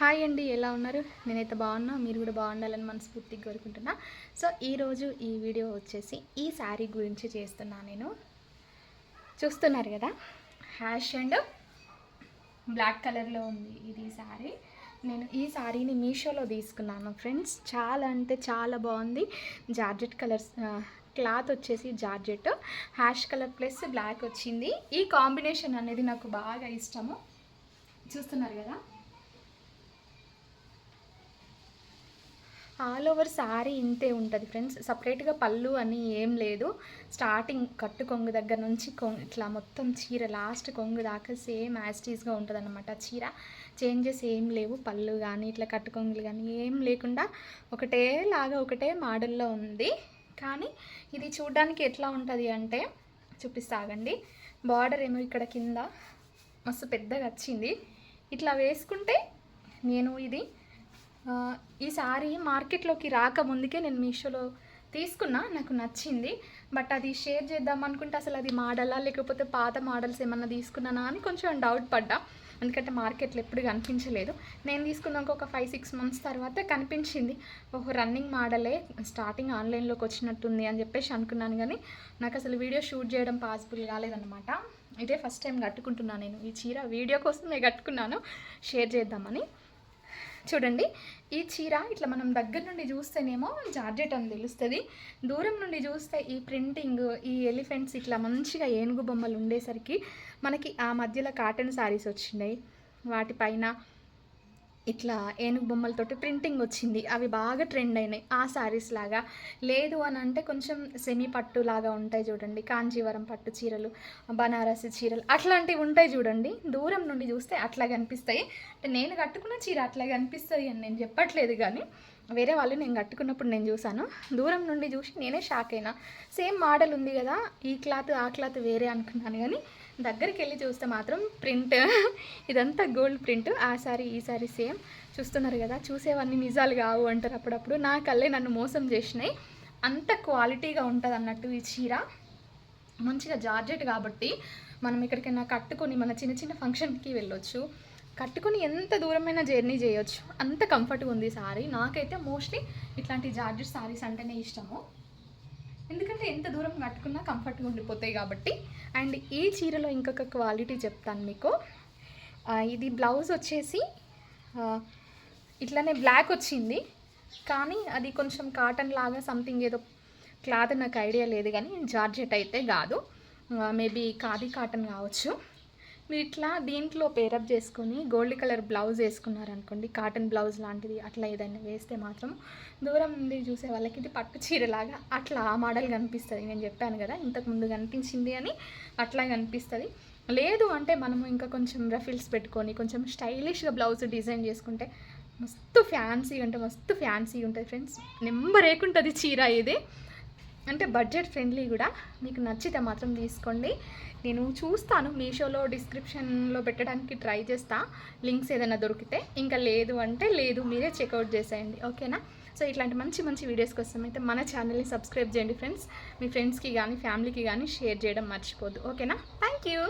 Hi అండి ఎలా ఉన్నారు? నేనైతే బాగున్నా మీరు కూడా బాగుండాలని మనస్ఫూర్తిగా కోరుకుంటున్నా. సో ఈరోజు ఈ వీడియో వచ్చేసి ఈ శారీ గురించి చేస్తున్నా నేను. చూస్తున్నారు కదా? హ్యాష్ అండ్ బ్లాక్ కలర్లో ఉంది ఇది శారీ. నేను ఈ శారీని మీషోలో తీసుకున్నాను ఫ్రెండ్స్. చాలా అంటే చాలా బాగుంది. జార్జెట్ కలర్స్ క్లాత్ వచ్చేసి georgette ash colour plus black వచ్చింది. ఈ కాంబినేషన్ అనేది నాకు బాగా ఇష్టము. చూస్తున్నారు కదా? ఆల్ ఓవర్ శారీ ఇంతే ఉంటుంది ఫ్రెండ్స్. సపరేట్గా పళ్ళు అని ఏం లేదు. స్టార్టింగ్ కట్టు కొంగు దగ్గర నుంచి కొంగు ఇట్లా మొత్తం చీర లాస్ట్ కొంగు దాకా సేమ్ యాస్టీస్గా ఉంటుంది అనమాట చీర. చేంజెస్ ఏం లేవు. పళ్ళు కానీ ఇట్లా కట్టు కొంగులు కానీ ఏం లేకుండా ఒకటే లాగా ఒకటే మోడల్లో ఉంది. కానీ ఇది చూడడానికి ఎట్లా ఉంటుంది అంటే చూపిస్తాగండి. బార్డర్ ఏమో ఇక్కడ కింద మస్తు పెద్దగా వచ్చింది. ఇట్లా వేసుకుంటే నేను ఇది ఈ సారీ మార్కెట్లోకి రాకముందుకే నేను మీషోలో తీసుకున్నా నాకు నచ్చింది. బట్ అది షేర్ చేద్దాం అనుకుంటే అసలు అది మోడలా లేకపోతే పాత మోడల్స్ ఏమన్నా తీసుకున్నానా అని కొంచెం డౌట్ పడ్డా. ఎందుకంటే మార్కెట్లో ఎప్పుడు కనిపించలేదు. నేను తీసుకున్నాక ఒక ఫైవ్ సిక్స్ మంత్స్ తర్వాత కనిపించింది. ఓహో రన్నింగ్ మోడలే స్టార్టింగ్ ఆన్లైన్లోకి వచ్చినట్టుంది అని చెప్పేసి అనుకున్నాను కానీ నాకు అసలు వీడియో షూట్ చేయడం పాసిబుల్ కాలేదన్నమాట. ఇదే ఫస్ట్ టైం కట్టుకుంటున్నాను నేను. ఈ చీర వీడియో కోసమే కట్టుకున్నాను. షేర్ చేద్దామని. చూడండి ఈ చీర ఇట్లా మనం దగ్గర నుండి చూస్తేనేమో జార్జెట్ అని తెలుస్తుంది. దూరం నుండి చూస్తే ఈ ప్రింటింగ్ ఈ ఎలిఫెంట్స్ ఇట్లా మంచిగా ఏనుగు బొమ్మలు ఉండేసరికి మనకి ఆ మధ్యలో కాటన్ శారీస్ వచ్చినాయి వాటిపైన ఇట్లా ఏనుగు బొమ్మలతోటి ప్రింటింగ్ వచ్చింది. అవి బాగా ట్రెండ్ అయినాయి. ఆ శారీస్ లాగా. లేదు అని అంటే కొంచెం సెమీ పట్టు లాగా ఉంటాయి చూడండి. కాంజీవరం పట్టు చీరలు బనారసి చీరలు అట్లాంటివి ఉంటాయి చూడండి. దూరం నుండి చూస్తే అట్లా కనిపిస్తాయి. అంటే నేను కట్టుకున్న చీర అట్లా కనిపిస్తుంది అని నేను చెప్పట్లేదు కానీ వేరే వాళ్ళు నేను కట్టుకున్నప్పుడు నేను చూశాను. దూరం నుండి చూసి నేనే షాక్ అయినా. సేమ్ మోడల్ ఉంది కదా. ఈ క్లాత్ ఆ క్లాత్ వేరే అనుకున్నాను కానీ దగ్గరికి వెళ్ళి చూస్తే మాత్రం ప్రింట్. ఇదంతా గోల్డ్ ప్రింట్. ఆ సారీ ఈ సారీ సేమ్. చూస్తున్నారు కదా చూసేవన్నీ నిజాలు కావు అంటారు అప్పుడప్పుడు. నా కళ్ళే నన్ను మోసం చేసినాయి. అంత క్వాలిటీగా ఉంటుంది అన్నట్టు ఈ చీర. మంచిగా జార్జెట్ కాబట్టి మనం ఎక్కడికైనా కట్టుకొని మన చిన్న చిన్న ఫంక్షన్కి వెళ్ళొచ్చు. కట్టుకొని ఎంత దూరమైన జర్నీ చేయొచ్చు. అంత కంఫర్ట్గా ఉంది సారీ. నాకైతే మోస్ట్లీ ఇట్లాంటి జార్జెట్ సారీస్ అంటేనే ఇష్టము. ఎందుకంటే ఎంత దూరం కట్టుకున్నా కంఫర్ట్గా ఉండిపోతాయి కాబట్టి. అండ్ ఈ చీరలో ఇంకొక క్వాలిటీ చెప్తాను మీకు. ఇది బ్లౌజ్ వచ్చేసి ఇట్లానే బ్లాక్ వచ్చింది. కానీ అది కొంచెం కాటన్ లాగా సంథింగ్ ఏదో క్లాత్ నాకు ఐడియా లేదు కానీ జార్జెట్ అయితే కాదు. మేబీ ఖాదీ కాటన్ కావచ్చు. మీరు ఇట్లా దీంట్లో పేరప్ చేసుకొని గోల్డ్ కలర్ బ్లౌజ్ వేసుకున్నారనుకోండి కాటన్ బ్లౌజ్ లాంటిది అట్లా ఏదైనా వేస్తే మాత్రం దూరం నుండి చూసే వాళ్ళకి ఇది పట్టు చీరలాగా అట్లా ఆ మోడల్ కనిపిస్తుంది. నేను చెప్పాను కదా ఇంతకు ముందు కనిపించింది అని అట్లా కనిపిస్తుంది. లేదు అంటే మనము ఇంకా కొంచెం రఫిల్స్ పెట్టుకొని కొంచెం స్టైలిష్గా బ్లౌజ్ డిజైన్ చేసుకుంటే మస్తు ఫ్యాన్సీ అంటే మస్తు ఫ్యాన్సీ ఉంటుంది. ఫ్రెండ్స్ నెంబర్ ఏకుంటుంది చీర ఇది. అంటే బడ్జెట్ ఫ్రెండ్లీ కూడా మీకు నచ్చితే మాత్రం తీసుకోండి. నేను చూస్తాను మీషోలో డిస్క్రిప్షన్లో పెట్టడానికి ట్రై చేస్తా. లింక్స్ ఏదైనా దొరికితే. ఇంకా లేదు అంటే లేదు మీరే చెక్అవుట్ చేసేయండి. ఓకేనా సో ఇట్లాంటి మంచి మంచి వీడియోస్ కోసం అయితే మన ఛానల్ని సబ్స్క్రైబ్ చేయండి ఫ్రెండ్స్ మీ ఫ్రెండ్స్కి కానీ ఫ్యామిలీకి కానీ షేర్ చేయడం మర్చిపోద్దు. ఓకేనా థ్యాంక్ యూ